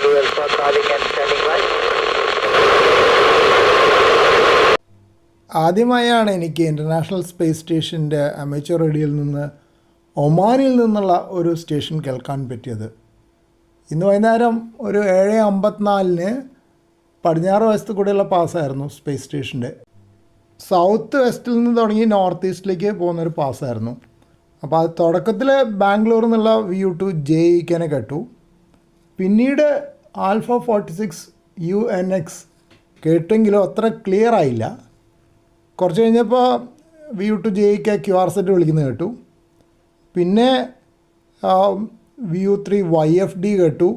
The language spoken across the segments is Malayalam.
Zulu Alpha calling and standing by. ആദ്യമായാണ് എനിക്ക് ഇന്റർനാഷണൽ സ്പേസ് സ്റ്റേഷന്റെ അമേച്ചർ റേഡിയോയിൽ നിന്ന് ഒമാനിൽ നിന്നുള്ള ഒരു സ്റ്റേഷൻ കേൾക്കാൻ പറ്റിയത്. ഇന്ന് വൈകുന്നേരം ഒരു ഏഴ് അമ്പത്തിനാലിന് പടിഞ്ഞാറ് വശത്ത് കൂടെയുള്ള പാസ്സായിരുന്നു സ്പേസ് സ്റ്റേഷന്റെ സൗത്ത് വെസ്റ്റിൽ നിന്ന് തുടങ്ങി നോർത്ത് ഈസ്റ്റിലേക്ക് പോകുന്നൊരു പാസ്സായിരുന്നു. അപ്പോൾ അത് തുടക്കത്തിൽ ബാംഗ്ലൂർ നിന്നുള്ള വ്യൂ ടു ജെ ഇക്കനെ കേട്ടു. പിന്നീട് alpha forty six U N X കേട്ടെങ്കിലും അത്ര ക്ലിയർ ആയില്ല. കുറച്ച് കഴിഞ്ഞപ്പോൾ V U two J K Q R set വിളിക്കുന്നത് കേട്ടു. പിന്നെ V U three Y F D കേട്ടു.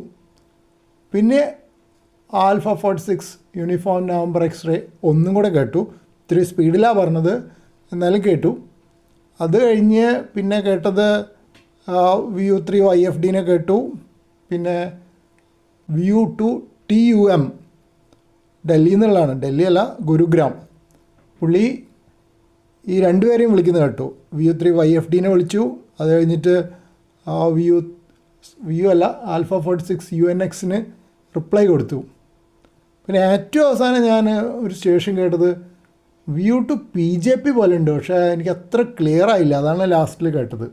പിന്നെ alpha forty six uniform November x-ray ഒന്നും കൂടെ കേട്ടു. ഇത്തിരി സ്പീഡിലാണ് പറഞ്ഞത് എന്നാലും കേട്ടു. അത് കഴിഞ്ഞ് പിന്നെ കേട്ടത് V U three Y F ഡീനെ കേട്ടു. പിന്നെ V U two T U M ഡൽഹിയിൽ നിന്നുള്ളതാണ് ഡൽഹി അല്ല ഗുരുഗ്രാം. പുള്ളി ഈ രണ്ടുപേരെയും വിളിക്കുന്നത് കേട്ടു. V U three Y F ഡിനെ വിളിച്ചു. അത് കഴിഞ്ഞിട്ട് വി യു വി യു അല്ല alpha forty six U N എക്സിന് റിപ്ലൈ കൊടുത്തു. പിന്നെ ഏറ്റവും അവസാനം ഞാൻ ഒരു സ്റ്റേഷൻ കേട്ടത് V U two P J P പോലെ ഉണ്ട്. പക്ഷേ എനിക്ക് അത്ര ക്ലിയർ ആയില്ല. അതാണ് ലാസ്റ്റിൽ കേട്ടത്.